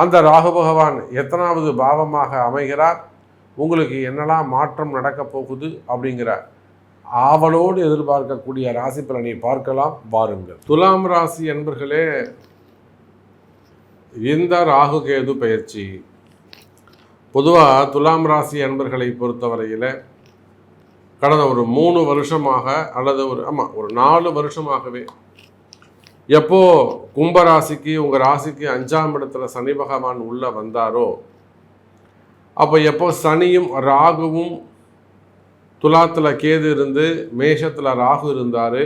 அந்த ராகு பகவான் எத்தனாவது பாவமாக அமைகிறார்? உங்களுக்கு என்னெல்லாம் மாற்றம் நடக்கப் போகுது? அப்படிங்கிற ஆவலோடு எதிர்பார்க்கக்கூடிய ராசி பலனை பார்க்கலாம் வாருங்கள். துலாம் ராசி என்பர்களே இந்த ராகு கேது பயிற்சி. பொதுவாக துலாம் ராசி அன்பர்களை பொறுத்தவரையில் கடந்த ஒரு மூணு வருஷமாக அல்லது ஒரு ஆமாம் ஒரு நாலு வருஷமாகவே எப்போ கும்பராசிக்கு உங்கள் ராசிக்கு அஞ்சாம் இடத்துல சனி பகவான் உள்ளே வந்தாரோ அப்போ எப்போ சனியும் ராகுவும் துலாத்தில் கேது இருந்து மேஷத்தில் ராகு இருந்தார்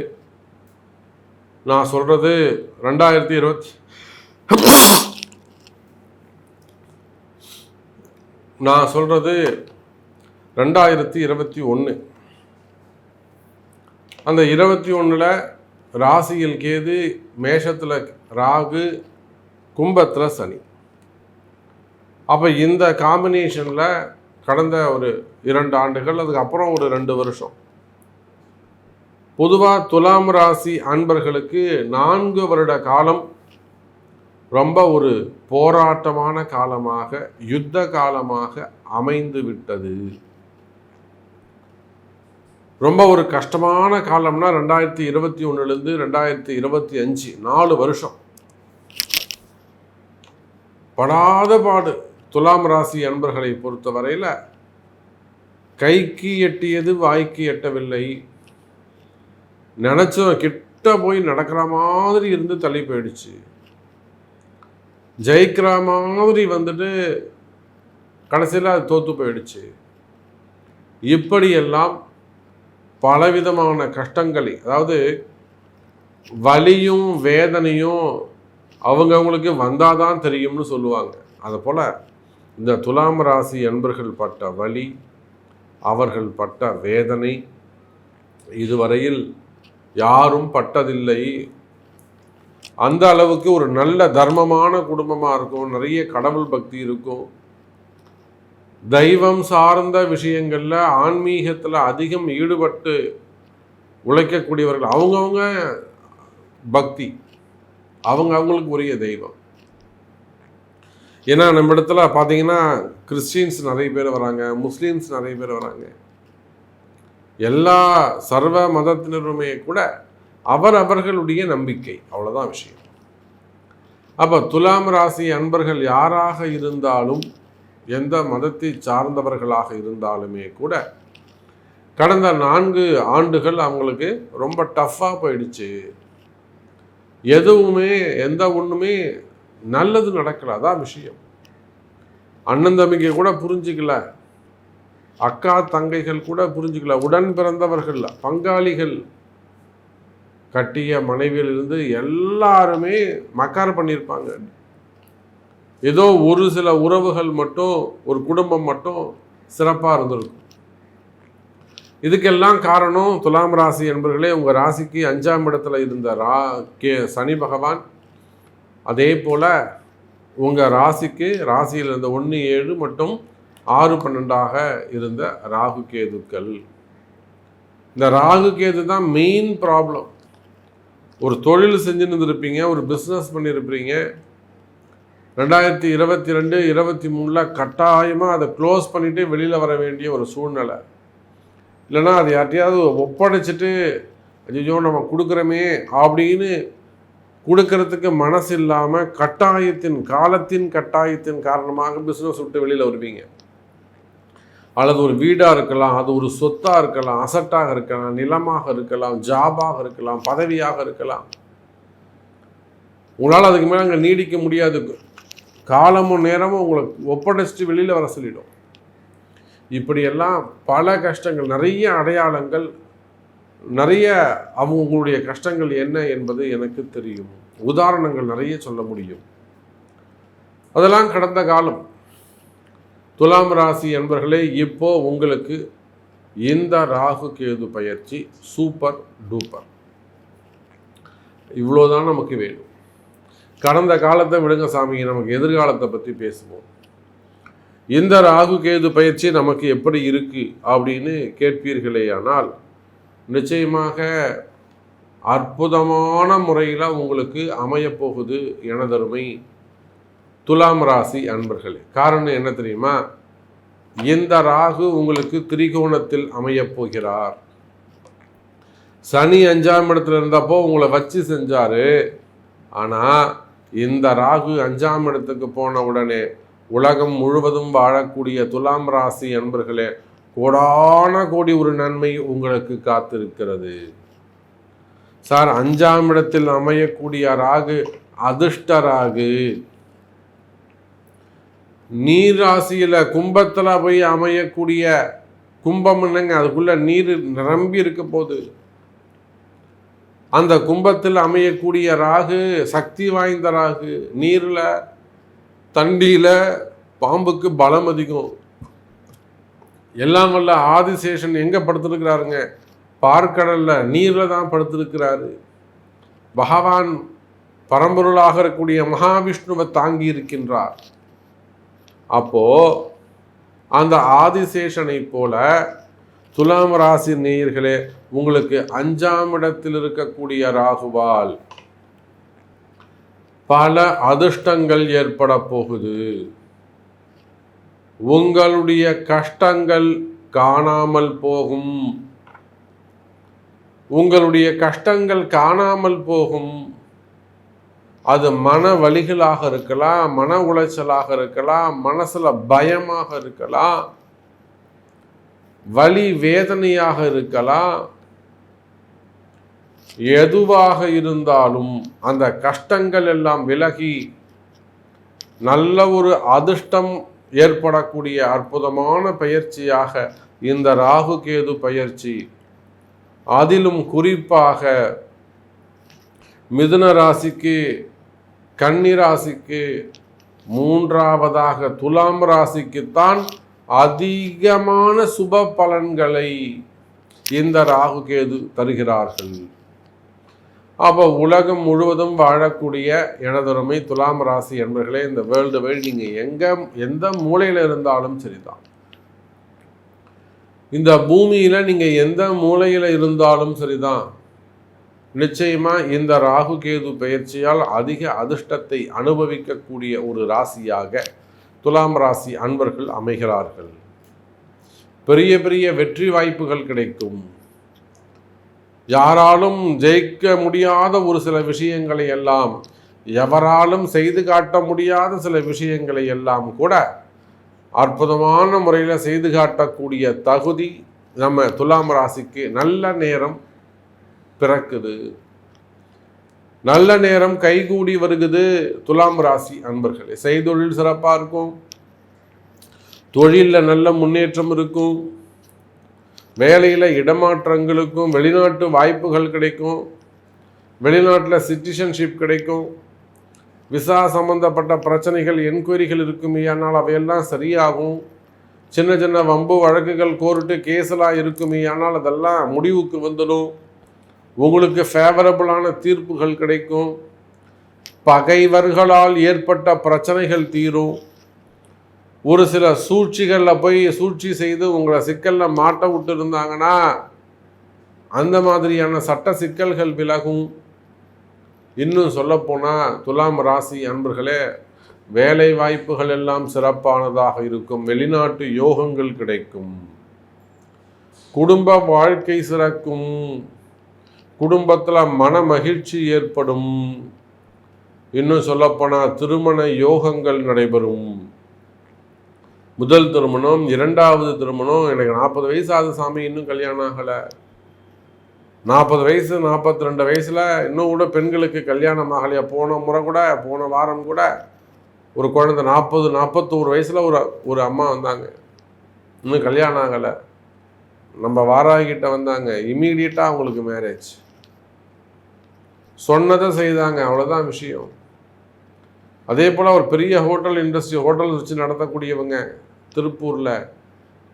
நான் சொல்கிறது ரெண்டாயிரத்தி இருபத்தி நான் சொல்கிறது ரெண்டாயிரத்தி இருபத்தி ஒன்று அந்த இருபத்தி ஒன்றில் ராசியில் கேது மேஷத்தில் ராகு கும்பத்தில் சனி. அப்போ இந்த காம்பினேஷனில் கடந்த ஒரு இரண்டு ஆண்டுகள் அதுக்கப்புறம் ஒரு ரெண்டு வருஷம். பொதுவாக துலாம் ராசி அன்பர்களுக்கு நான்கு வருட காலம் ரொம்ப ஒரு போராட்டமான காலமாக யுத்த காலமாக அமைந்து விட்டது ரொம்ப ஒரு கஷ்டமான காலம்னா ரெண்டாயிரத்தி இருபத்தி ஒன்றுலேருந்து ரெண்டாயிரத்தி இருபத்தி அஞ்சு நாலு வருஷம். படாத பாடு. துலாம் ராசி அன்பர்களை பொறுத்தவரையில் கைக்கு எட்டியது வாய்க்கு எட்டவில்லை. நினச்சோம் கிட்ட போய் நடக்கிற மாதிரி இருந்து தள்ளி போயிடுச்சு. ஜெயிக்கிற மாதிரி வந்துட்டு கடைசியில் அது தோற்று போயிடுச்சு. இப்படியெல்லாம் பலவிதமான கஷ்டங்களை அதாவது வலியும் வேதனையும் அவங்கவுங்களுக்கு வந்தால் தான் தெரியும்னு சொல்லுவாங்க. அதை போல் இந்த துலாம் ராசி அன்பர்கள் பட்ட வலி அவர்கள் பட்ட வேதனை இதுவரையில் யாரும் பட்டதில்லை. அந்த அளவுக்கு ஒரு நல்ல தர்மமான குடும்பமாக இருக்கும். நிறைய கடவுள் பக்தி இருக்கும். தெய்வம் சார்ந்த விஷயங்களில் ஆன்மீகத்தில் அதிகம் ஈடுபட்டு உழைக்கக்கூடியவர்கள் அவங்கவுங்க பக்தி அவங்க அவங்களுக்கு உரிய தெய்வம். ஏன்னா நம்ம இடத்துல பார்த்தீங்கன்னா கிறிஸ்டின்ஸ் நிறைய பேர் வராங்க முஸ்லீம்ஸ் நிறைய பேர் வராங்க. எல்லா சர்வ மதத்தினருமே கூட அவர் அவர்களுடைய நம்பிக்கை அவ்வளோதான் விஷயம். அப்போ துலாம் ராசி அன்பர்கள் யாராக இருந்தாலும் எந்த மதத்தை சார்ந்தவர்களாக இருந்தாலுமே கூட கடந்த நான்கு ஆண்டுகள் அவங்களுக்கு ரொம்ப டஃப்பாக போயிடுச்சு. எதுவுமே எந்த ஒன்றுமே நல்லது நடக்கல. அதான் விஷயம். அண்ணன் தம்பிக்கை கூட புரிஞ்சிக்கல. அக்கா தங்கைகள் கூட புரிஞ்சுக்கல. உடன் பிறந்தவர்கள் பங்காளிகள் கட்டிய மனைவியிலிருந்து எல்லாருமே மக்கார் பண்ணியிருப்பாங்க. ஏதோ ஒரு சில உறவுகள் மட்டும் ஒரு குடும்பம் மட்டும் சிறப்பாக இருந்திருக்கும். இதுக்கெல்லாம் காரணம் துலாம் ராசி என்பர்களே உங்கள் ராசிக்கு அஞ்சாம் இடத்துல இருந்த ரா கே சனி பகவான். அதே போல் உங்கள் ராசிக்கு ராசியில் இருந்த ஒன்று ஏழு மற்றும் ஆறு பன்னெண்டாக இருந்த ராகு கேதுக்கள். இந்த ராகு கேது தான் மெயின் ப்ராப்ளம் ஒரு தொழில் செஞ்சுன்னு இருந்திருப்பீங்க ஒரு பிஸ்னஸ் பண்ணியிருப்பீங்க ரெண்டாயிரத்தி இருபத்தி ரெண்டு இருபத்தி மூணில் கட்டாயமாக அதை க்ளோஸ் பண்ணிவிட்டு வெளியில் வர வேண்டிய ஒரு சூழ்நிலை. இல்லைன்னா அது யார்ட்டையாவது ஒப்படைச்சிட்டு ஐயோ நம்ம கொடுக்குறோமே அப்படின்னு கொடுக்கறதுக்கு மனசு இல்லாமல் கட்டாயத்தின் காலத்தின் கட்டாயத்தின் காரணமாக பிஸ்னஸ் விட்டு வெளியில் வருவீங்க. அல்லது ஒரு வீடாக இருக்கலாம் அது ஒரு சொத்தாக இருக்கலாம் அசட்டாக இருக்கலாம் நிலமாக இருக்கலாம் ஜாபாக இருக்கலாம் பதவியாக இருக்கலாம். உங்களால் அதுக்கு மேலே அங்கே நீடிக்க முடியாது. காலமும் நேரமும் உங்களை ஒப்படைச்சிட்டு வெளியில் வர சொல்லிடும் இப்படியெல்லாம் பல கஷ்டங்கள் நிறைய அடையாளங்கள் நிறைய அவங்களுடைய கஷ்டங்கள் என்ன என்பது எனக்கு தெரியும். உதாரணங்கள் நிறைய சொல்ல முடியும். அதெல்லாம் கடந்த காலம். துலாம் ராசி என்பர்களே இப்போ உங்களுக்கு இந்த ராகு கேது பயிற்சி சூப்பர் டூப்பர். இவ்வளோதான் நமக்கு வேணும். கடந்த காலத்தை விடுங்க சாமி நமக்கு எதிர்காலத்தை பற்றி பேசுவோம். இந்த ராகு கேது பயிற்சி நமக்கு எப்படி இருக்குது அப்படின்னு கேட்பீர்களே ஆனால் நிச்சயமாக அற்புதமான முறையில் உங்களுக்கு அமையப்போகுது எனதருமை துலாம் ராசி அன்பர்களே. காரணம் என்ன தெரியுமா? இந்த ராகு உங்களுக்கு திரிகோணத்தில் அமையப்போகிறார் சனி அஞ்சாம் இடத்துல இருந்தப்போ உங்களை வச்சு செஞ்சாரு. ஆனால் இந்த ராகு அஞ்சாம் இடத்துக்கு போன உடனே உலகம் முழுவதும் வாழக்கூடிய துலாம் ராசி அன்பர்களே கோடான கோடி ஒரு நன்மை உங்களுக்கு காத்திருக்கிறது. சார் அஞ்சாம் இடத்தில் அமையக்கூடிய ராகு அதிர்ஷ்ட ராகு. நீர் ராசியில கும்பத்துல போய் அமையக்கூடிய கும்பம் என்னங்க? அதுக்குள்ள நீர் நிரம்பி இருக்க போகுது. அந்த கும்பத்தில் அமையக்கூடிய ராகு சக்தி வாய்ந்த ராகு நீரில் தண்டியில் பாம்புக்கு பலம் அதிகம். எல்லாம் வல்ல ஆதிசேஷன் எங்கே படுத்திருக்கிறாருங்க? பார்க்கடலில் நீரில் தான் படுத்திருக்கிறாரு. பகவான் பரம்பொருளாக இருக்கக்கூடிய மகாவிஷ்ணுவை தாங்கி இருக்கின்றார். அப்போ அந்த ஆதிசேஷனை போல துலாம் ராசி நேயர்களே உங்களுக்கு அஞ்சாம் இடத்தில் இருக்கக்கூடிய ராகுவால் பல அதிர்ஷ்டங்கள் ஏற்பட போகுது. உங்களுடைய கஷ்டங்கள் காணாமல் போகும். உங்களுடைய கஷ்டங்கள் காணாமல் போகும். அது மன வழிகளாக இருக்கலாம் மன உளைச்சலாக இருக்கலாம் மனசுல பயமாக இருக்கலாம். வலி வேதனையாக இருக்கலாம். எதுவாக இருந்தாலும் அந்த கஷ்டங்கள் எல்லாம் விலகி நல்ல ஒரு அதிர்ஷ்டம் ஏற்படக்கூடிய அற்புதமான பயிற்சியாக இந்த ராகு கேது பயிற்சி அதிலும் குறிப்பாக மிதுன ராசிக்கு கன்னி ராசிக்கு மூன்றாவதாக துலாம் ராசிக்குத்தான் அதிகமான சுப பலன்களை இந்த ராகு கேது தருகிறார்கள். அப்போ உலகம் முழுவதும் வாழக்கூடிய எனதொருமை துலாம் ராசி என்பர்களே இந்த வேர்ல்டு வைடு நீங்கள் எங்கே எந்த மூலையில் இருந்தாலும் சரிதான். இந்த பூமியில் நீங்கள் எந்த மூலையில் இருந்தாலும் சரிதான். நிச்சயமாக இந்த ராகு கேது பயிற்சியால் அதிக அதிர்ஷ்டத்தை அனுபவிக்கக்கூடிய ஒரு ராசியாக துலாம் ராசி அன்பர்கள் அமைகிறார்கள். பெரிய பெரிய வெற்றி வாய்ப்புகள் கிடைக்கும். யாராலும் ஜெயிக்க முடியாத ஒரு சில விஷயங்களை எல்லாம் எவராலும் செய்து காட்ட முடியாத சில விஷயங்களை எல்லாம் கூட அற்புதமான முறையில் செய்து காட்டக்கூடிய தகுதி நம்ம துலாம் ராசிக்கு நல்ல நேரம் பிறக்குது. நல்ல நேரம் கைகூடி வருகுது துலாம் ராசி அன்பர்களே. செய்தொழில் சிறப்பாக இருக்கும். தொழிலில் நல்ல முன்னேற்றம் இருக்கும். வேலையில் இடமாற்றங்களுக்கும் வெளிநாட்டு வாய்ப்புகள் கிடைக்கும். வெளிநாட்டில் சிட்டிசன்ஷிப் கிடைக்கும். விசா சம்பந்தப்பட்ட பிரச்சனைகள் என்கொயரிகள் இருக்குமே ஆனால் அவையெல்லாம் சரியாகும். சின்ன சின்ன வம்பு வழக்குகள் கோர்ட்டு கேஸெல்லாம் இருக்குமே ஆனால் அதெல்லாம் முடிவுக்கு வந்துடும். உங்களுக்கு ஃபேவரபுளான தீர்ப்புகள் கிடைக்கும். பகைவர்களால் ஏற்பட்ட பிரச்சனைகள் தீரும். ஒரு சில சூழ்ச்சிகளில் போய் சூழ்ச்சி செய்து உங்களை சிக்கலில் மாட்ட விட்டு இருந்தாங்கன்னா அந்த மாதிரியான சட்ட சிக்கல்கள் விலகும். இன்னும் சொல்லப்போனால் துலாம் ராசி அன்பர்களே வேலை வாய்ப்புகள் எல்லாம் சிறப்பானதாக இருக்கும். வெளிநாட்டு யோகங்கள் கிடைக்கும். குடும்ப வாழ்க்கை சிறக்கும். குடும்பத்தில் மன மகிழ்ச்சி ஏற்படும். இன்னும் சொல்லப்போனால் திருமண யோகங்கள் நடைபெறும். முதல் திருமணம் இரண்டாவது திருமணம் எனக்கு நாற்பது வயசு ஆகுது சாமி இன்னும் கல்யாணம் ஆகலை. நாற்பது வயசு நாற்பத்தி ரெண்டு வயசில் இன்னும் கூட பெண்களுக்கு கல்யாணம் ஆகலையா? போன முறை கூட போன வாரம் கூட ஒரு குழந்தை நாற்பது நாற்பத்தோரு வயசில் ஒரு ஒரு அம்மா வந்தாங்க. இன்னும் கல்யாணம் ஆகலை. நம்ம வாராகிட்ட வந்தாங்க. இம்மீடியட்டாக அவங்களுக்கு மேரேஜ் சொன்னதை செய்தாங்க. அவ்வளோதான் விஷயம். அதே போல் ஒரு பெரிய ஹோட்டல் இண்டஸ்ட்ரி ஹோட்டல் வச்சு நடத்தக்கூடியவங்க திருப்பூரில்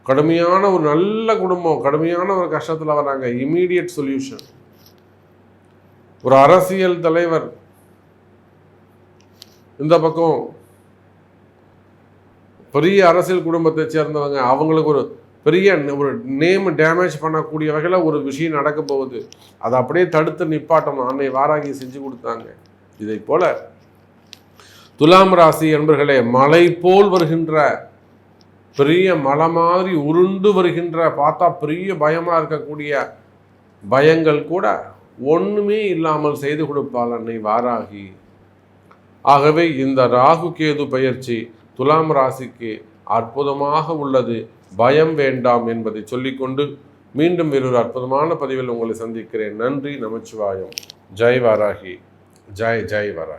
கடுமையான ஒரு நல்ல குடும்பம் கடுமையான ஒரு கஷ்டத்தில் வராங்க. இமீடியட் சொல்யூஷன் ஒரு அரசியல் தலைவர் இந்த பக்கம் பெரிய அரசியல் குடும்பத்தை சேர்ந்தவங்க அவங்களுக்கு ஒரு பெரிய ஒரு நேம் டேமேஜ் பண்ணக்கூடிய வகையில் ஒரு விஷயம் நடக்க போகுது. அதை அப்படியே தடுத்து நிப்பாட்டணும். அன்னை வாராகி செஞ்சு கொடுத்தாங்க. இதை போல துலாம் ராசி என்பர்களே மலை போல் வருகின்ற பெரிய மலை மாதிரி உருண்டு வருகின்ற பார்த்தா பெரிய பயமாக இருக்கக்கூடிய பயங்கள் கூட ஒன்றுமே இல்லாமல் செய்து கொடுப்பாள் அன்னை வாராகி. ஆகவே இந்த ராகு கேது பயிற்சி துலாம் ராசிக்கு அற்புதமாக உள்ளது. பயம் வேண்டாம் என்பதை சொல்லிக்கொண்டு மீண்டும் வேறொரு அற்புதமான பதிவில் உங்களை சந்திக்கிறேன். நன்றி நமச்சிவாயம். ஜெய் வாராகி. ஜெய் ஜெய் வாராகி.